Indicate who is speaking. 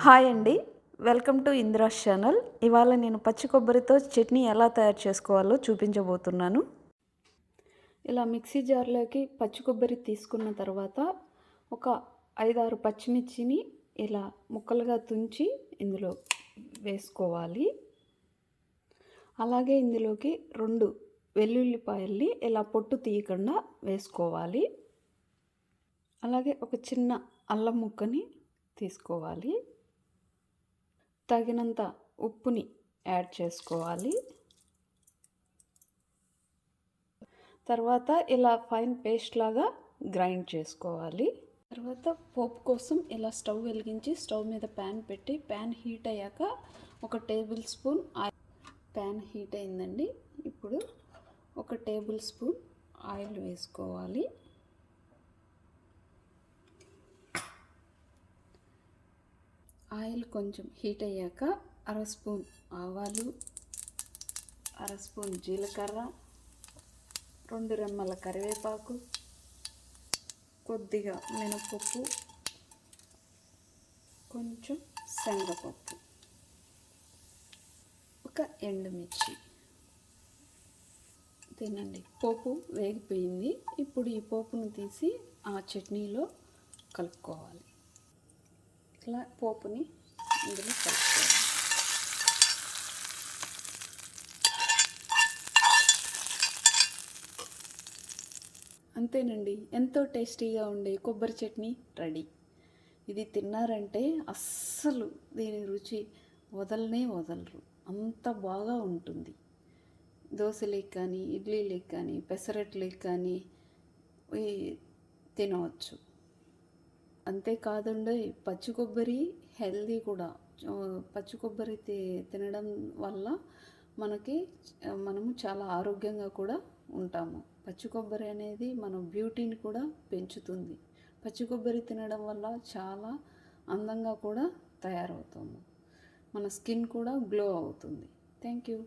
Speaker 1: Hi అండి. Welcome to Indira's channel. ఇవాళ నేను పచ్చి కొబ్బరితో చట్నీ ఎలా తయారు చేసుకోవాలో చూపించబోతున్నాను. ఇలా మిక్సీ జార్లోకి పచ్చి కొబ్బరి తీసుకున్న తర్వాత ఒక ఐదారు పచ్చిమిర్చిని ఇలా ముక్కలుగా తుంచి ఇందులో వేసుకోవాలి. అలాగే ఇందులోకి రెండు వెల్లుల్లిపాయల్ని ఇలా పొట్టు తీయకుండా వేసుకోవాలి. అలాగే ఒక చిన్న అల్లం ముక్కని తీసుకోవాలి. తగినంత ఉప్పుని యాడ్ చేసుకోవాలి. తర్వాత ఇలా ఫైన్ పేస్ట్ లాగా గ్రైండ్ చేసుకోవాలి. తర్వాత పోపు కోసం ఇలా స్టవ్ వెలిగించి స్టవ్ మీద ప్యాన్ పెట్టి ప్యాన్ హీట్ అయ్యాక ఒక tablespoon oil pan heat అయిందండి. ఇప్పుడు ఒక టేబుల్ స్పూన్ ఆయిల్ వేసుకోవాలి. ఆయిల్ కొంచెం హీట్ అయ్యాక అర స్పూన్ ఆవాలు అర స్పూన్ జీలకర్ర రెండు రెమ్మల కరివేపాకు కొద్దిగా మినపప్పు కొంచెం శనగపప్పు ఒక ఎండుమిర్చి. తినండి. పోపు వేగిపోయింది. ఇప్పుడు ఈ పోపును తీసి ఆ చట్నీలో కలుపుకోవాలి. ఇట్లా పోపుని ఇందులో కలుపుకోవాలి. అంతేనండి ఎంతో టేస్టీగా ఉండే కొబ్బరి చట్నీ రెడీ. ఇది తిన్నారంటే అస్సలు దీని రుచి వదలనే వదలరు. అంత బాగా ఉంటుంది. దోశలేకి కానీ ఇడ్లీలేకి కానీ పెసరట్లేకి కానీ తినవచ్చు. అంతేకాదండి పచ్చి కొబ్బరి హెల్దీ కూడా. పచ్చి కొబ్బరి తినడం వల్ల మనకి మనము చాలా ఆరోగ్యంగా కూడా ఉంటాము. పచ్చి కొబ్బరి అనేది మన బ్యూటీని కూడా పెంచుతుంది. పచ్చి కొబ్బరి తినడం వల్ల చాలా అందంగా కూడా తయారవుతాము. మన స్కిన్ కూడా గ్లో అవుతుంది. Thank you.